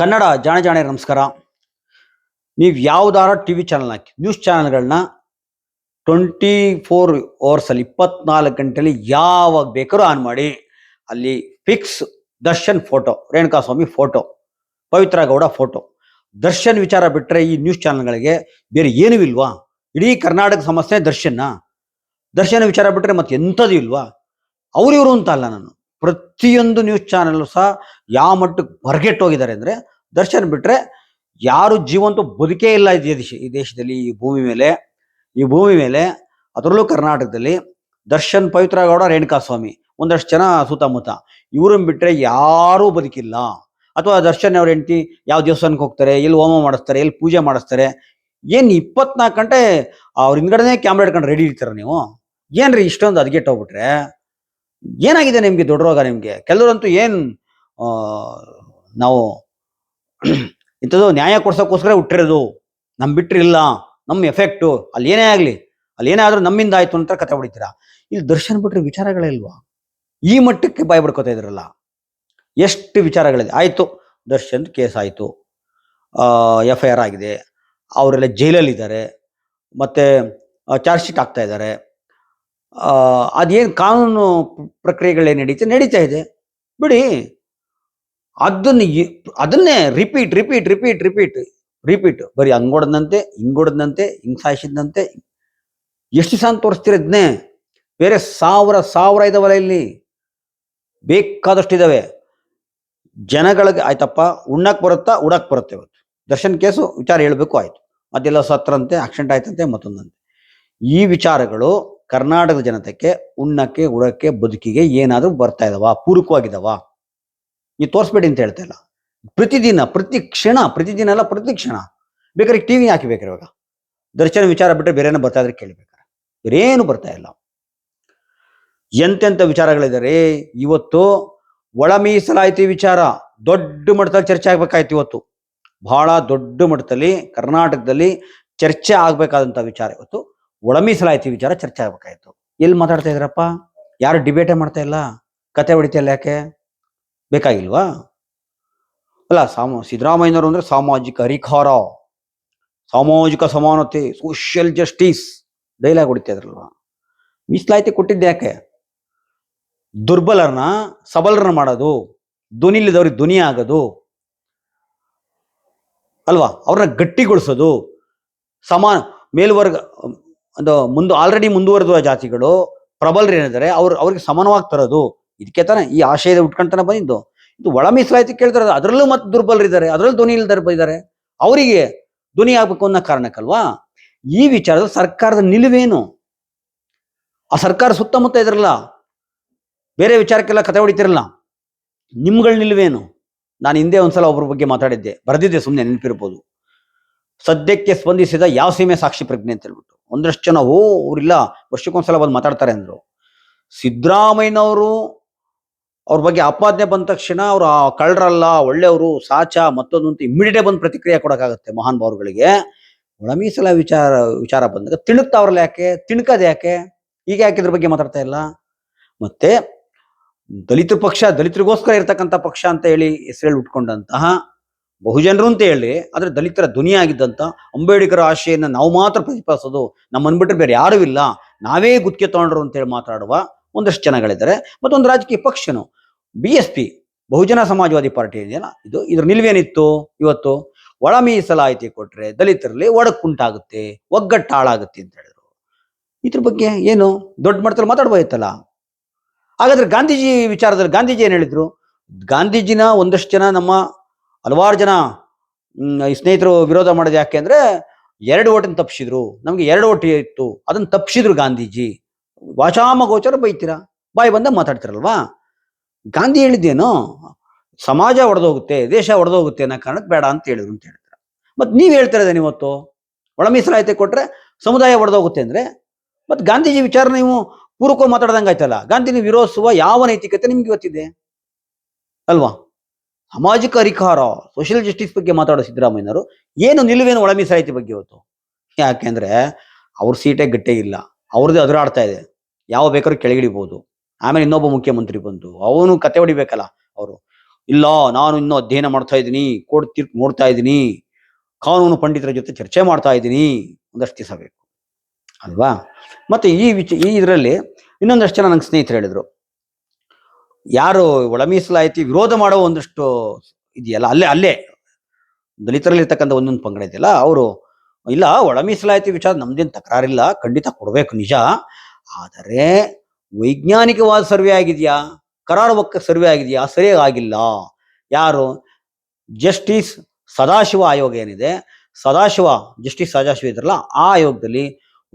ಕನ್ನಡ ಜಾಣ ಜಾಣೆ ನಮಸ್ಕಾರ. ನೀವು ಯಾವ್ದಾರ ಟಿ ವಿ ಚಾನಲ್ ಹಾಕಿ ನ್ಯೂಸ್ ಚಾನಲ್ಗಳನ್ನ ಟ್ವೆಂಟಿ ಫೋರ್ ಅವರ್ಸಲ್ಲಿ ಇಪ್ಪತ್ನಾಲ್ಕು ಗಂಟೆಯಲ್ಲಿ ಯಾವಾಗ ಬೇಕಾದ್ರೂ ಆನ್ ಮಾಡಿ. ಅಲ್ಲಿ fix Darshan photo Renukaswamy photo Pavithra Gowda photo Darshan ವಿಚಾರ ಬಿಟ್ಟರೆ ಈ ನ್ಯೂಸ್ ಚಾನಲ್ಗಳಿಗೆ ಬೇರೆ ಏನೂ ಇಲ್ವಾ? ಇಡೀ ಕರ್ನಾಟಕ ಸಮಸ್ಯೆ ದರ್ಶನ್ನ. ದರ್ಶನ ವಿಚಾರ ಬಿಟ್ಟರೆ ಮತ್ತೆ ಎಂಥದ್ದು ಇಲ್ವಾ ಅವರಿವರು ಅಂತ ಅಲ್ಲ ನಾನು. ಪ್ರತಿಯೊಂದು ನ್ಯೂಸ್ ಚಾನಲ್ ಸಹ ಯಾವ ಮಟ್ಟಕ್ಕೆ ಹೊರಗೆಟ್ಟೋಗಿದ್ದಾರೆ ಅಂದ್ರೆ ದರ್ಶನ್ ಬಿಟ್ರೆ ಯಾರು ಜೀವಂತ ಬದುಕೇ ಇಲ್ಲ ಈ ದೇಶ, ಈ ದೇಶದಲ್ಲಿ ಈ ಭೂಮಿ ಮೇಲೆ. ಈ ಭೂಮಿ ಮೇಲೆ ಅದರಲ್ಲೂ ಕರ್ನಾಟಕದಲ್ಲಿ ದರ್ಶನ್ ಪವಿತ್ರ ಗೌಡ ರೇಣುಕಾಸ್ವಾಮಿ ಒಂದಷ್ಟು ಜನ ಸುತ್ತಮುತ್ತ. ಇವ್ರನ್ನ ಬಿಟ್ರೆ ಯಾರೂ ಬದುಕಿಲ್ಲ. ಅಥವಾ ದರ್ಶನ್ ಅವ್ರ ಹೆಂಡತಿ ಯಾವ ದೇವಸ್ಥಾನಕ್ಕೆ ಹೋಗ್ತಾರೆ, ಎಲ್ಲಿ ಹೋಮ ಮಾಡಿಸ್ತಾರೆ, ಎಲ್ಲಿ ಪೂಜೆ ಮಾಡಿಸ್ತಾರೆ. ಏನು ಇಪ್ಪತ್ನಾಲ್ಕು ಗಂಟೆ ಅವ್ರ ಹಿಂದ್ಗಡೆನೆ ಕ್ಯಾಮ್ರಾ ಇಟ್ಕೊಂಡು ರೆಡಿ ಇರ್ತಾರೆ ನೀವು? ಏನ್ರಿ ಇಷ್ಟೊಂದು ಹೋಗ್ಬಿಟ್ರೆ? ಏನಾಗಿದೆ ನಿಮಗೆ ದೊಡ್ಡ ರೋಗ ನಿಮಗೆ? ಕೆಲವರಂತೂ ಏನು ನಾವು ಇಂಥದ್ದು ನ್ಯಾಯ ಕೊಡ್ಸೋಕ್ಕೋಸ್ಕರ ಹುಟ್ಟಿರೋದು. ನಮ್ ಬಿಟ್ರಿಲ್ಲ ನಮ್ಮ ಎಫೆಕ್ಟು ಅಲ್ಲಿ ಏನೇ ಆಗಲಿ, ಅಲ್ಲಿ ಏನೇ ಆದ್ರೂ ನಮ್ಮಿಂದ ಆಯಿತು ಅಂತ ಕತೆ ಹೊಡಿತೀರಾ? ಇಲ್ಲಿ ದರ್ಶನ್ ಬಿಟ್ಟರೆ ವಿಚಾರಗಳೇ ಇಲ್ವಾ? ಈ ಮಟ್ಟಕ್ಕೆ ಬಾಯ್ ಬಿಡ್ಕೋತಾ ಇದ್ರಲ್ಲ. ಎಷ್ಟು ವಿಚಾರಗಳಿದೆ. ಆಯಿತು ದರ್ಶನ್ ಕೇಸ್ ಆಯಿತು. ಎಫ್ ಐ ಆರ್ ಆಗಿದೆ. ಅವರೆಲ್ಲ ಜೈಲಲ್ಲಿದ್ದಾರೆ. ಮತ್ತೆ ಚಾರ್ಜ್ ಶೀಟ್ ಆಗ್ತಾ ಇದ್ದಾರೆ. ಅದೇನು ಕಾನೂನು ಪ್ರಕ್ರಿಯೆಗಳೇ ನಡೀತಾ ನಡೀತಾ ಇದೆ. ಬಿಡಿ, ಅದನ್ನ ಅದನ್ನೇ repeat repeat repeat repeat repeat ಬರೀ ಹಂಗೊಡದಂತೆ ಹಿಂಗೊಡದಂತೆ ಹಿಂಗ್ ಸಾಯಿಸಿದಂತೆ ಎಷ್ಟು ದಿವಸ ಅಂತ ತೋರಿಸ್ತೀರ ಇದನ್ನೇ ಬೇರೆ ಸಾವಿರ ಸಾವಿರ ಇದಾವಲ್ಲ ಇಲ್ಲಿ. ಬೇಕಾದಷ್ಟು ಇದಾವೆ ಜನಗಳಿಗೆ, ಆಯ್ತಪ್ಪ ಉಣ್ಣಕ್ಕೆ ಬರುತ್ತಾ, ಉಡಕ್ ಬರುತ್ತೆ ಇವತ್ತು. ದರ್ಶನ್ ಕೇಸು ವಿಚಾರ ಹೇಳಬೇಕು, ಆಯ್ತು. ಅದೆಲ್ಲ ಸತ್ರಂತೆ ಆಕ್ಸಿಡೆಂಟ್ ಆಯ್ತಂತೆ, ಮತ್ತೊಂದಂತೆ. ಈ ವಿಚಾರಗಳು ಕರ್ನಾಟಕದ ಜನತೆಗೆ, ಉಣ್ಣಕ್ಕೆ, ಉಡಕ್ಕೆ, ಬದುಕಿಗೆ ಏನಾದ್ರೂ ಬರ್ತಾ ಇದಾವ, ಪೂರಕವಾಗಿದಾವ. ನೀವು ತೋರಿಸ್ಬೇಡಿ ಅಂತ ಹೇಳ್ತಾ ಇಲ್ಲ. ಪ್ರತಿದಿನ, ಪ್ರತಿ ಕ್ಷಣ, ಪ್ರತಿದಿನ ಅಲ್ಲ, ಪ್ರತಿ ಕ್ಷಣ. ಬೇಕಾದ್ರೆ ಟಿವಿ ಹಾಕಿ ಬೇಕಾರೆ ಇವಾಗ. ದರ್ಶನ ವಿಚಾರ ಬಿಟ್ಟರೆ ಬೇರೆ ಏನೋ ಬರ್ತಾ ಇದ್ರೆ ಕೇಳಬೇಕಾರೆ. ಬೇರೇನು ಬರ್ತಾ ಇಲ್ಲ. ಎಂತೆಂಥ ವಿಚಾರಗಳಿದ್ದಾರೆ ಇವತ್ತು ಒಳ ಮೀಸಲಾಯಿತು ವಿಚಾರ. ದೊಡ್ಡ ಮಟ್ಟದಲ್ಲಿ ಚರ್ಚೆ ಆಗ್ಬೇಕಾಯ್ತು ಇವತ್ತು. ಬಹಳ ದೊಡ್ಡ ಮಟ್ಟದಲ್ಲಿ, ಕರ್ನಾಟಕದಲ್ಲಿ ಚರ್ಚೆ ಆಗ್ಬೇಕಾದಂತ ವಿಚಾರ ಇವತ್ತು. ಒಳ ಮೀಸಲಾತಿ ವಿಚಾರ ಚರ್ಚೆ ಆಗ್ಬೇಕಾಯ್ತು. ಎಲ್ಲಿ ಮಾತಾಡ್ತಾ ಇದ್ರಪ್ಪ? ಯಾರು ಡಿಬೇಟೇ ಮಾಡ್ತಾ ಇಲ್ಲ? ಕತೆ ಹೊಡಿತಾ ಇಲ್ಲ ಯಾಕೆ? ಬೇಕಾಗಿಲ್ವಾ? ಅಲ್ಲ, ಸಾಮ, ಸಿದ್ದರಾಮಯ್ಯನವರು ಅಂದ್ರೆ ಸಾಮಾಜಿಕ ಅಧಿಕಾರ ಸಾಮಾಜಿಕ ಸಮಾನತೆ ಸೋಷಿಯಲ್ ಜಸ್ಟಿಸ್ ಡೈಲಾಗ್ ಹೊಡಿತಾ ಇದ್ರಲ್ವಾ? ಮೀಸಲಾತಿ ಕೊಟ್ಟಿದ್ದೆ ಯಾಕೆ? ದುರ್ಬಲರನ್ನ ಸಬಲರನ್ನ ಮಾಡೋದು ಧ್ವನಿಲಿದವ್ರಿಗೆ ಧ್ವನಿ ಆಗೋದು, ಅಲ್ವಾ? ಅವ್ರನ್ನ ಗಟ್ಟಿಗೊಳಿಸೋದು, ಸಮಾನ, ಮೇಲ್ವರ್ಗ ಒಂದು ಮುಂದೆ ಆಲ್ರೆಡಿ ಮುಂದುವರೆದ ಜಾತಿಗಳು ಪ್ರಬಲರು ಏನಿದ್ದಾರೆ, ಅವ್ರು ಅವ್ರಿಗೆ ಸಮಾನವಾಗಿ ತರೋದು. ಇದಕ್ಕೆ ತಾನೆ ಈ ಆಶಯದ ಉಟ್ಕೊಂತಾನೆ ಬಂದಿದ್ದು. ಇದು ಒಳ ಮೀಸಲಾತಿ ಕೇಳ್ತಾರೆ ಅದರಲ್ಲೂ ಮತ್ತೆ ದುರ್ಬಲರಿದ್ದಾರೆ ಅದರಲ್ಲೂ ಧ್ವನಿ ಇಲ್ದಾರೆ ಬಂದಿದ್ದಾರೆ ಅವರಿಗೆ ಧ್ವನಿ ಆಗ್ಬೇಕು ಅನ್ನೋ ಕಾರಣಕ್ಕಲ್ವಾ? ಈ ವಿಚಾರದ ಸರ್ಕಾರದ ನಿಲುವೇನು ಆ ಸರ್ಕಾರ ಸುತ್ತಮುತ್ತ ಇದ್ರಲ್ಲ, ಬೇರೆ ವಿಚಾರಕ್ಕೆಲ್ಲ ಕತೆ ಹೊಡಿತಿರಲ್ಲ, ನಿಮ್ಗಳ ನಿಲುವೇನು ನಾನು ಹಿಂದೆ ಒಂದ್ಸಲ ಒಬ್ಬರ ಬಗ್ಗೆ ಮಾತಾಡಿದ್ದೆ, ಬರೆದಿದ್ದೆ ಸುಮ್ಮನೆ ನೆನಪಿರ್ಬೋದು. ಸದ್ಯಕ್ಕೆ ಸ್ಪಂದಿಸಿದ ಯಾವ ಸೀಮೆ ಸಾಕ್ಷಿ ಪ್ರಜ್ಞೆ ಅಂತ ಹೇಳ್ಬಿಟ್ಟು. ಒಂದಷ್ಟು ಜನ, ಓ, ಅವ್ರಿಲ್ಲ, ವರ್ಷಕ್ಕೊಂದ್ಸಲ ಬಂದು ಮಾತಾಡ್ತಾರೆ ಅಂದ್ರು. ಸಿದ್ದರಾಮಯ್ಯನವರು ಅವ್ರ ಬಗ್ಗೆ ಆಪಾದನೆ ಬಂದ ತಕ್ಷಣ ಅವ್ರು ಕಳ್ಳರಲ್ಲ, ಒಳ್ಳೆಯವರು, ಸಾಚ, ಮತ್ತೊಂದು ಅಂತ ಇಮ್ಮಿಡಿಯೇಟ್ ಬಂದು ಪ್ರತಿಕ್ರಿಯೆ ಕೊಡೋಕ್ಕಾಗುತ್ತೆ ಮಹಾನ್ ಭಾವರುಗಳಿಗೆ ಒಳ ಮೀಸಲ ವಿಚಾರ ವಿಚಾರ ಬಂದಾಗ ತಿಣುಕ್ತಾವ್ರಲ್ಲ ಯಾಕೆ? ತಿಣುಕದ ಯಾಕೆ? ಈಗ ಯಾಕೆ ಇದ್ರ ಬಗ್ಗೆ ಮಾತಾಡ್ತಾ ಇಲ್ಲ? ಮತ್ತೆ ದಲಿತ ಪಕ್ಷ, ದಲಿತರಿಗೋಸ್ಕರ ಇರ್ತಕ್ಕಂಥ ಪಕ್ಷ ಅಂತ ಹೇಳಿ ಹೆಸರಲ್ಲಿ ಉಟ್ಕೊಂಡಂತಹ ಬಹುಜನರು ಅಂತ ಹೇಳಿ, ಆದ್ರೆ ದಲಿತರ ಧ್ವನಿಯಾಗಿದ್ದಂತ ಅಂಬೇಡ್ಕರ್ ಆಶೆಯನ್ನ ನಾವು ಮಾತ್ರ ಪ್ರತಿಪಾದಿಸೋದು ನಮ್ಮ ಅನ್ಬಿಟ್ರೆ ಬೇರೆ ಯಾರೂ ಇಲ್ಲ. ನಾವೇ ಗುತ್ತಿಗೆ ತಗೊಂಡ್ರು ಅಂತ ಹೇಳಿ ಮಾತಾಡುವ ಒಂದಷ್ಟು ಜನಗಳಿದ್ದಾರೆ. ಮತ್ತೊಂದು ರಾಜಕೀಯ ಪಕ್ಷನು, B S P, Bahujan Samajwadi party ಇದೆಯಲ್ಲ, ಇದು ಇದ್ರ ನಿಲ್ವೇನಿತ್ತು ಇವತ್ತು? ಒಳ ಮೀಸಲಾಯಿತಿ ಕೊಟ್ರೆ ದಲಿತರಲ್ಲಿ ಒಡಕ್ಕುಂಟಾಗುತ್ತೆ ಒಗ್ಗಟ್ಟು ಹಾಳಾಗುತ್ತೆ ಅಂತ ಹೇಳಿದ್ರು. ಇದ್ರ ಬಗ್ಗೆ ಏನು ದೊಡ್ಡ ಮಟ್ಟದಲ್ಲಿ ಮಾತಾಡ್ಬೋದಿತ್ತಲ್ಲ ಹಾಗಾದ್ರೆ ಗಾಂಧೀಜಿ ವಿಚಾರದಲ್ಲಿ ಗಾಂಧೀಜಿ ಏನ್ ಹೇಳಿದ್ರು? ಗಾಂಧೀಜಿನ ಒಂದಷ್ಟು ಜನ ನಮ್ಮ ಹಲವಾರು ಜನ ಸ್ನೇಹಿತರು ವಿರೋಧ ಮಾಡೋದು ಯಾಕೆ ಅಂದರೆ, ಎರಡು ಓಟನ್ನು ತಪ್ಪಿಸಿದ್ರು. ನಮಗೆ ಎರಡು ಓಟಿ ಇತ್ತು. ಅದನ್ನ ತಪ್ಪಿಸಿದ್ರು ಗಾಂಧೀಜಿ. ವಾಚಾಮ ಗೋಚರ ಬೈತೀರಾ? ಬಾಯಿ ಬಂದ ಮಾತಾಡ್ತಿರಲ್ವಾ? ಗಾಂಧಿ ಹೇಳಿದ್ದೇನು, ಸಮಾಜ ಒಡೆದೋಗುತ್ತೆ, ದೇಶ ಒಡೆದೋಗುತ್ತೆ ಅನ್ನೋ ಕಾರಣಕ್ಕೆ ಬೇಡ ಅಂತ ಹೇಳಿದ್ರು ಅಂತ ಹೇಳ್ತಾರೆ ಮತ್ತು ನೀವು ಹೇಳ್ತಿರೋದೇನು ಇವತ್ತು? ಒಳ ಮೀಸಲಾತಿ ಕೊಟ್ಟರೆ ಸಮುದಾಯ ಒಡೆದೋಗುತ್ತೆ ಅಂದರೆ? ಮತ್ತು ಗಾಂಧೀಜಿ ವಿಚಾರ ನೀವು ಪೂರ್ವಕ್ಕೂ ಮಾತಾಡ್ದಂಗೆ ಆಯ್ತಲ್ಲ ಗಾಂಧಿನ ವಿರೋಧಿಸುವ ಯಾವ ನೈತಿಕತೆ ನಿಮ್ಗೆ ಇವತ್ತಿದೆ? ಅಲ್ವಾ? ಸಾಮಾಜಿಕ ಅಧಿಕಾರ ಸೋಷಿಯಲ್ ಜಸ್ಟಿಸ್ ಬಗ್ಗೆ ಮಾತಾಡೋ ಸಿದ್ದರಾಮಯ್ಯನವರು ಏನು ನಿಲುವೇನು ಒಳ ಬಗ್ಗೆ ಇವತ್ತು? ಯಾಕೆಂದ್ರೆ ಅವ್ರ ಸೀಟೇ ಗಟ್ಟೆ ಇಲ್ಲ. ಅವ್ರದ್ದು ಅದುರಾಡ್ತಾ ಇದೆ. ಯಾವ ಬೇಕಾದ್ರೂ ಕೆಳಗಿಳಿಬಹುದು ಆಮೇಲೆ ಇನ್ನೊಬ್ಬ ಮುಖ್ಯಮಂತ್ರಿ ಬಂದು, ಅವನು ಕತೆ ಹೊಡಿಬೇಕಲ್ಲ ಅವರು. ಇಲ್ಲ, ನಾನು ಇನ್ನೂ ಅಧ್ಯಯನ ಮಾಡ್ತಾ ಇದ್ದೀನಿ, ಕೋರ್ಟ್ ತೀರ್ಪು ನೋಡ್ತಾ ಇದ್ದೀನಿ, ಕಾನೂನು ಪಂಡಿತರ ಜೊತೆ ಚರ್ಚೆ ಮಾಡ್ತಾ ಇದ್ದೀನಿ, ಒಂದಷ್ಟು ದಿವಸ ಬೇಕು. ಅಲ್ವಾ? ಮತ್ತೆ ಈ ವಿಚ, ಈ ಇದರಲ್ಲಿ ಇನ್ನೊಂದಷ್ಟು ಜನ ನಂಗೆ ಸ್ನೇಹಿತರು ಹೇಳಿದ್ರು. ಯಾರು ಒಳ ಮೀಸಲಾತಿ ವಿರೋಧ ಮಾಡೋ ಒಂದಷ್ಟು ಇದೆಯಲ್ಲ, ಅಲ್ಲೇ ಅಲ್ಲೇ. ದಲಿತರಲ್ಲಿ ಇರ್ತಕ್ಕಂಥ ಒಂದೊಂದು ಪಂಗಡ ಇದೆಯಲ್ಲ, ಅವರು, ಇಲ್ಲ, ಒಳ ವಿಚಾರ ವಿಚಾರ ನಮ್ದೇನು ತಕರಾರಿಲ್ಲ, ಖಂಡಿತ ಕೊಡಬೇಕು, ನಿಜ. ಆದರೆ ವೈಜ್ಞಾನಿಕವಾದ ಸರ್ವೆ ಆಗಿದೆಯಾ? ಕರಾರುವಕ್ಕ ಸರ್ವೆ ಆಗಿದೆಯಾ? ಸರಿಯಾಗಿ ಆಗಿಲ್ಲ. ಯಾರು? ಜಸ್ಟಿಸ್ ಸದಾಶಿವ ಆಯೋಗ ಏನಿದೆ? ಸದಾಶಿವ, ಜಸ್ಟಿಸ್ ಸದಾಶಿವ ಇದ್ರಲ್ಲ, ಆ ಆಯೋಗದಲ್ಲಿ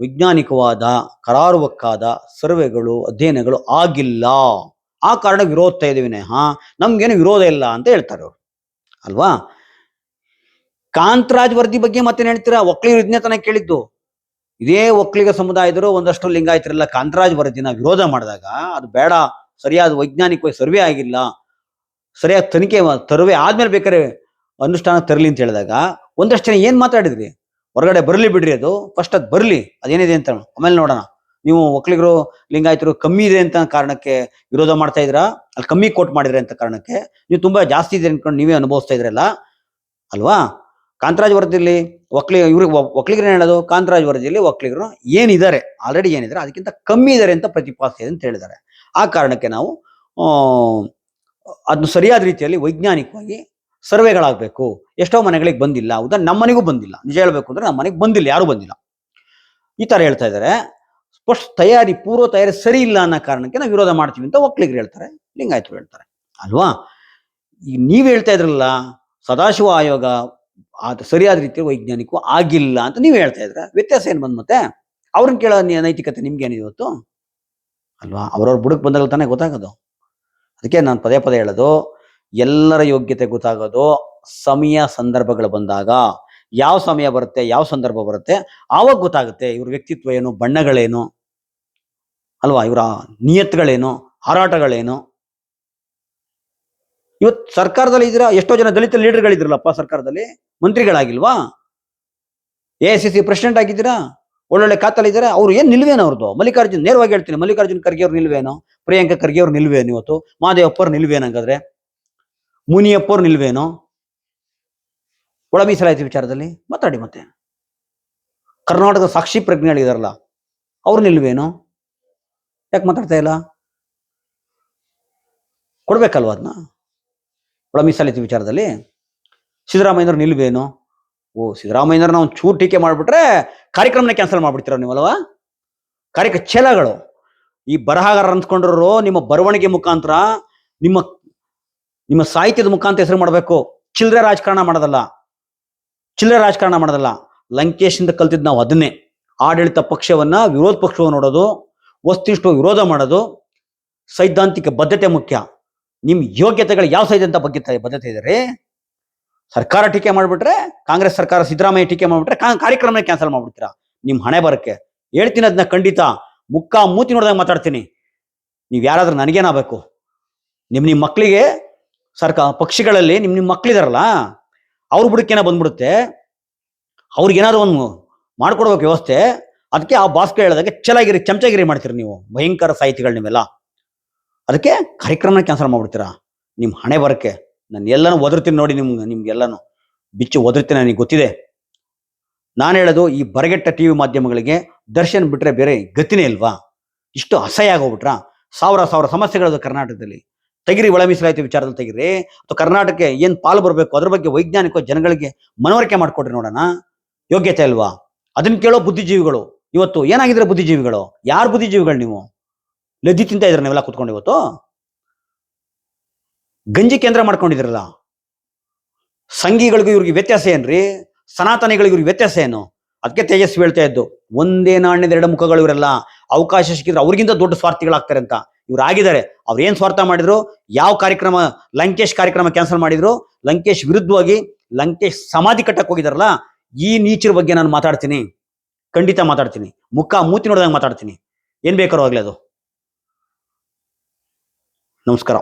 ವೈಜ್ಞಾನಿಕವಾದ, ಕರಾರುವಕ್ಕಾದ ಸರ್ವೆಗಳು, ಅಧ್ಯಯನಗಳು ಆಗಿಲ್ಲ. ಆ ಕಾರಣ ವಿರೋಧ ಇದ್ದೀವಿ ಹಾ, ನಮ್ಗೇನು ವಿರೋಧ ಇಲ್ಲ ಅಂತ ಹೇಳ್ತಾರೆ ಅವರು. ಅಲ್ವಾ? ಕಾಂತರಾಜ್ ವರದಿ ಬಗ್ಗೆ ಮತ್ತೇನು ಹೇಳ್ತೀರಾ? ಒಕ್ಕಲಿಗರು ಇದನ್ನೇ ತನಕ ಕೇಳಿದ್ದು. ಇದೇ ಒಕ್ಕಲಿಗ ಸಮುದಾಯದರು ಒಂದಷ್ಟು ಲಿಂಗಾಯತರಲ್ಲ ಕಾಂತರಾಜ್ ವರದಿನ ವಿರೋಧ ಮಾಡಿದಾಗ ಅದು ಬೇಡ, ಸರಿಯಾದ ವೈಜ್ಞಾನಿಕವಾಗಿ ಸರ್ವೆ ಆಗಿಲ್ಲ, ಸರಿಯಾದ ತನಿಖೆ ತರುವೆ ಆದ್ಮೇಲೆ ಬೇಕಾದ್ರೆ ಅನುಷ್ಠಾನ ತರಲಿ ಅಂತ ಹೇಳಿದಾಗ ಒಂದಷ್ಟು ಜನ ಏನ್ ಮಾತಾಡಿದ್ರಿ? ಹೊರಗಡೆ ಬರಲಿ ಬಿಡ್ರಿ ಅದು, ಫಸ್ಟ್ ಅದು ಬರಲಿ, ಅದೇನಿದೆ ಅಂತ ಆಮೇಲೆ ನೋಡೋಣ. ನೀವು ಒಕ್ಕಲಿಗರು, ಲಿಂಗಾಯತರು ಕಮ್ಮಿ ಇದೆ ಅಂತ ಕಾರಣಕ್ಕೆ ವಿರೋಧ ಮಾಡ್ತಾ ಇದ್ದೀರಾ? ಅಲ್ಲಿ ಕಮ್ಮಿ ಕೋಟ್ ಮಾಡಿದ್ರೆ ಅಂತ ಕಾರಣಕ್ಕೆ ನೀವು ತುಂಬಾ ಜಾಸ್ತಿ ಇದೆ ಅನ್ಕೊಂಡು ನೀವೇ ಅನುಭವಿಸ್ತಾ ಇದ್ರಲ್ಲ? ಅಲ್ವಾ? ಕಾಂತರಾಜ್ ವರದಿಯಲ್ಲಿ ಒಕ್ಕಲಿ ಇವ್ರಿಗೆ ಒಕ್ಕಲಿಗರು ಹೇಳೋದು? ಕಾಂತರಾಜ್ ವರದಿಯಲ್ಲಿ ಒಕ್ಕಲಿಗರು ಏನಿದ್ದಾರೆ ಆಲ್ರೆಡಿ ಏನಿದ್ದಾರೆ, ಅದಕ್ಕಿಂತ ಕಮ್ಮಿ ಇದ್ದಾರೆ ಅಂತ ಪ್ರತಿಪಾದಿಸಿದೆ ಅಂತ ಹೇಳಿದ್ದಾರೆ. ಆ ಕಾರಣಕ್ಕೆ ನಾವು ಅದನ್ನು ಸರಿಯಾದ ರೀತಿಯಲ್ಲಿ ವೈಜ್ಞಾನಿಕವಾಗಿ ಸರ್ವೆಗಳಾಗಬೇಕು. ಎಷ್ಟೋ ಮನೆಗಳಿಗೆ ಬಂದಿಲ್ಲ ಉದಾಹರಣೆ ನಮ್ಮ ಮನೆಗೂ ಬಂದಿಲ್ಲ. ನಿಜ ಹೇಳಬೇಕು ಅಂದ್ರೆ ನಮ್ಮ ಮನೆಗೆ ಬಂದಿಲ್ಲ, ಯಾರೂ ಬಂದಿಲ್ಲ. ಈ ಥರ ಹೇಳ್ತಾ ಇದ್ದಾರೆ. ಸ್ಪಷ್ಟ ತಯಾರಿ, ಪೂರ್ವ ತಯಾರಿ ಸರಿ ಇಲ್ಲ ಅನ್ನೋ ಕಾರಣಕ್ಕೆ ನಾವು ವಿರೋಧ ಮಾಡ್ತೀವಿ ಅಂತ ಒಕ್ಕಲಿಗರು ಹೇಳ್ತಾರೆ. ಲಿಂಗಾಯತರು ಹೇಳ್ತಾರೆ. ಅಲ್ವಾ? ಈಗ ನೀವು ಹೇಳ್ತಾ ಇದ್ರಲ್ಲ, ಸದಾಶಿವ ಆಯೋಗ ಅದು ಸರಿಯಾದ ರೀತಿಯ ವೈಜ್ಞಾನಿಕ ಆಗಿಲ್ಲ ಅಂತ ನೀವು ಹೇಳ್ತಾ ಇದ್ರ. ವ್ಯತ್ಯಾಸ ಏನು ಬಂದ್ ಮತ್ತೆ? ಅವ್ರನ್ನ ಕೇಳೋ ನೈತಿಕತೆ ನಿಮ್ಗೆ ಏನಿದೆ ಇವತ್ತು? ಅಲ್ವಾ? ಅವ್ರವ್ರ ಬುಡಕ್ ಬಂದಾಗ ತಾನೇ ಗೊತ್ತಾಗೋದು. ಅದಕ್ಕೆ ನಾನು ಪದೇ ಪದೇ ಹೇಳೋದು, ಎಲ್ಲರ ಯೋಗ್ಯತೆ ಗೊತ್ತಾಗೋದು ಸಮಯ ಸಂದರ್ಭಗಳು ಬಂದಾಗ. ಯಾವ ಸಮಯ ಬರುತ್ತೆ, ಯಾವ ಸಂದರ್ಭ ಬರುತ್ತೆ, ಆವಾಗ ಗೊತ್ತಾಗುತ್ತೆ ಇವ್ರ ವ್ಯಕ್ತಿತ್ವ ಏನು, ಬಣ್ಣಗಳೇನು. ಅಲ್ವಾ? ಇವರ ನಿಯತ್ಗಳೇನು? ಹಾರಾಟಗಳೇನು? ಇವತ್ತು ಸರ್ಕಾರದಲ್ಲಿ ಇದ್ದೀರಾ? ಎಷ್ಟೋ ಜನ ದಲಿತ ಲೀಡರ್ಗಳಿದ್ರಲ್ಲಪ್ಪ ಸರ್ಕಾರದಲ್ಲಿ? ಮಂತ್ರಿಗಳಾಗಿಲ್ವಾ? ಎ ಸಿ ಸಿ ಪ್ರೆಸಿಡೆಂಟ್ ಆಗಿದ್ದೀರಾ? ಒಳ್ಳೊಳ್ಳೆ ಖಾತಲ್ಲಿದ್ದಾರೆ ಅವ್ರು ಏನ್ ನಿಲ್ವೇನು ಅವ್ರದ್ದು ಮಲ್ಲಿಕಾರ್ಜುನ್, ನೇರವಾಗಿ ಹೇಳ್ತೀನಿ, ಮಲ್ಲಿಕಾರ್ಜುನ್ ಖರ್ಗೆ ಅವ್ರು ನಿಲ್ವೇನು? ಪ್ರಿಯಾಂಕಾ ಖರ್ಗೆ ಅವ್ರು ನಿಲ್ವೇನು ಇವತ್ತು? ಮಾದೇವಪ್ಪರ್ ನಿಲ್ವೇನು ಹಂಗಾದ್ರೆ? ಮುನಿಯಪ್ಪವ್ರು ನಿಲ್ವೇನು? ಒಳ ಮೀಸಲಾತಿ ವಿಚಾರದಲ್ಲಿ ಮಾತಾಡಿ ಮತ್ತೆ. ಕರ್ನಾಟಕದ ಸಾಕ್ಷಿ ಪ್ರಜ್ಞೆಗಳಿದಾರಲ್ಲ, ಅವ್ರು ನಿಲ್ವೇನು? ಯಾಕೆ ಮಾತಾಡ್ತಾ ಇಲ್ಲ? ಕೊಡ್ಬೇಕಲ್ವ ಅದನ್ನ ಒಳ ಮೀಸಲಾತಿ ವಿಚಾರದಲ್ಲಿ. ಸಿದ್ದರಾಮಯ್ಯನವ್ರು ನಿಲ್ವೇನು? ಓ, ಸಿದ್ದರಾಮಯ್ಯನವ್ರನ್ನ ಒಂದು ಚೂರು ಟೀಕೆ ಮಾಡ್ಬಿಟ್ರೆ ಕಾರ್ಯಕ್ರಮನ ಕ್ಯಾನ್ಸಲ್ ಮಾಡ್ಬಿಡ್ತೀರ ನೀವಲ್ವಾ? ಕಾರ್ಯಕ ಛಲಗಳು. ಈ ಬರಹಗಾರ ಅನ್ಸ್ಕೊಂಡ್ರು ನಿಮ್ಮ ಬರವಣಿಗೆ ಮುಖಾಂತರ, ನಿಮ್ಮ ನಿಮ್ಮ ಸಾಹಿತ್ಯದ ಮುಖಾಂತರ ಹೆಸರು ಮಾಡಬೇಕು. ಚಿಲ್ಲರೆ ರಾಜಕಾರಣ ಮಾಡೋದಲ್ಲ. ಚಿಲ್ಲರೆ ರಾಜಕಾರಣ ಮಾಡೋದಲ್ಲ. ಲಂಕೇಶಿಂದ ಕಲ್ತಿದ್ದು ನಾವು ಅದನ್ನೇ. ಆಡಳಿತ ಪಕ್ಷವನ್ನ ವಿರೋಧ ಪಕ್ಷವನ್ನು ನೋಡೋದು ವಸ್ತುನಿಷ್ಠ ವಿರೋಧ ಮಾಡೋದು ಸೈದ್ಧಾಂತಿಕ ಬದ್ಧತೆ ಮುಖ್ಯ. ನಿಮ್ಮ ಯೋಗ್ಯತೆಗಳು ಯಾವ ಸೈದ್ಧಾಂತ ಬಗ್ಗೆ ಬದ್ಧತೆ ಇದೆ ರೀ ಸರ್ಕಾರ ಟೀಕೆ ಮಾಡಿಬಿಟ್ರೆ, ಕಾಂಗ್ರೆಸ್ ಸರ್ಕಾರ ಸಿದ್ದರಾಮಯ್ಯ ಟೀಕೆ ಮಾಡಿಬಿಟ್ರೆ ಕಾ- ಕಾರ್ಯಕ್ರಮನೇ ಕ್ಯಾನ್ಸಲ್ ಮಾಡ್ಬಿಡ್ತೀರಾ. ನಿಮ್ಮ ಹಣೆ ಬರಕ್ಕೆ. ಹೇಳ್ತೀನಿ ಅದನ್ನ ಖಂಡಿತ. ಮುಕ್ಕ ಮೂತಿ ನೋಡಿದಾಗ ಮಾತಾಡ್ತೀನಿ. ನೀವ್ ಯಾರಾದ್ರೂ ನನಗೇನಾಗಬೇಕು ನಿಮ್ಮ ನಿಮ್ಮ ಮಕ್ಕಳಿಗೆ ಸರ್ಕಾರ ಪಕ್ಷಿಗಳಲ್ಲಿ ನಿಮ್ಮ ನಿಮ್ಮ ಮಕ್ಳಿದಾರಲ್ಲ ಅವ್ರ ಬುಡಕ್ಕೇನ ಬಂದ್ಬಿಡುತ್ತೆ. ಅವ್ರಿಗೇನಾದ್ರು ಒಂದು ಮಾಡ್ಕೊಡ್ಬೇಕು ವ್ಯವಸ್ಥೆ. ಅದಕ್ಕೆ ಆ ಭಾಸ್ಕರ್ ಹೇಳಿದಾಗೆ, ಚಲಾಗಿರಿ, ಚಮಚಗಿರಿ ಮಾಡ್ತೀರಿ ನೀವು. ಭಯಂಕರ ಸಾಹಿತಿಗಳು ನೀವೆಲ್ಲ. ಅದಕ್ಕೆ ಕಾರ್ಯಕ್ರಮನ ಕ್ಯಾನ್ಸಲ್ ಮಾಡ್ಬಿಡ್ತೀರಾ? ನಿಮ್ ಹಣೆ ಬರಕ್ಕೆ. ನಾನು ಎಲ್ಲಾನು ಒದರ್ತೀನಿ ನೋಡಿ ನಿಮ್ಗೆ ನಿಮ್ಗೆಲ್ಲಾನು. ಬಿಚ್ಚು ಒದರ್ತೀನಿ ನನಗೆ ಗೊತ್ತಿದೆ. ನಾನು ಹೇಳೋದು, ಈ ಬರಗೆಟ್ಟ ಟಿವಿ ಮಾಧ್ಯಮಗಳಿಗೆ ದರ್ಶನ್ ಬಿಟ್ರೆ ಬೇರೆ ಗತಿನೇ ಇಲ್ವಾ? ಇಷ್ಟು ಅಸಹ್ಯ ಆಗೋಗ್ಬಿಟ್ರ? ಸಾವಿರ ಸಾವಿರ ಸಮಸ್ಯೆಗಳದು ಕರ್ನಾಟಕದಲ್ಲಿ. ತೆಗಿರಿ, ಒಳ ಮೀಸಲಾತಿ ವಿಚಾರದಲ್ಲಿ ತೆಗಿರಿ. ಅಥವಾ ಕರ್ನಾಟಕಕ್ಕೆ ಏನ್ ಪಾಲು ಬರಬೇಕು, ಅದ್ರ ಬಗ್ಗೆ ವೈಜ್ಞಾನಿಕ ಜನಗಳಿಗೆ ಮನವರಿಕೆ ಮಾಡ್ಕೊಡ್ರಿ ನೋಡೋಣ. ಯೋಗ್ಯತೆ ಅಲ್ವಾ? ಅದನ್ನ ಕೇಳೋ ಬುದ್ಧಿಜೀವಿಗಳು. ಇವತ್ತು ಏನಾಗಿದ್ರೆ ಬುದ್ಧಿಜೀವಿಗಳು? ಯಾರು ಬುದ್ಧಿಜೀವಿಗಳು ನೀವು? ಲದ್ದಿ ತಿಂತ ಇದ್ರ ನೀವೆಲ್ಲ ಕುತ್ಕೊಂಡು ಇವತ್ತು? ಗಂಜಿ ಕೇಂದ್ರ ಮಾಡ್ಕೊಂಡಿದ್ರಲ್ಲ ಸಂಘಿಗಳಿಗೂ ಇವ್ರಿಗೆ ವ್ಯತ್ಯಾಸ ಏನ್ರಿ? ಸನಾತನಿಗಳಿಗೂ ಇವ್ರಿಗೆ ವ್ಯತ್ಯಾಸ ಏನು? ಅದಕ್ಕೆ ತೇಜಸ್ವಿ ಹೇಳ್ತಾ ಇದ್ದು, ಒಂದೇ ನಾಣ್ಯದ ಎರಡು ಮುಖಗಳು ಇವರೆಲ್ಲ, ಅವಕಾಶ ಸಿಕ್ಕಿದ್ರೆ ಅವ್ರಿಗಿಂತ ದೊಡ್ಡ ಸ್ವಾರ್ಥಿಗಳಾಗ್ತಾರೆ ಅಂತ. ಇವ್ರು ಆಗಿದ್ದಾರೆ, ಅವ್ರು ಏನ್ ಸ್ವಾರ್ಥ ಮಾಡಿದ್ರು? ಯಾವ ಕಾರ್ಯಕ್ರಮ, ಲಂಕೇಶ್ ಕಾರ್ಯಕ್ರಮ ಕ್ಯಾನ್ಸಲ್ ಮಾಡಿದ್ರು? ಲಂಕೇಶ್ ವಿರುದ್ಧವಾಗಿ ಲಂಕೇಶ್ ಸಮಾಧಿ ಕಟ್ಟಕ್ಕೆ ಹೋಗಿದಾರಲ್ಲ ಈ ನೀಚರ ಬಗ್ಗೆ ನಾನು ಮಾತಾಡ್ತೀನಿ. ಖಂಡಿತ ಮಾತಾಡ್ತೀನಿ. ಮುಖ ಮೂತಿ ನೋಡಿದಂಗೆ ಮಾತಾಡ್ತೀನಿ. ಏನ್ ಬೇಕಾದ್ರೂ ಆಗ್ಲಿ ಅದು. ನಮಸ್ಕಾರ.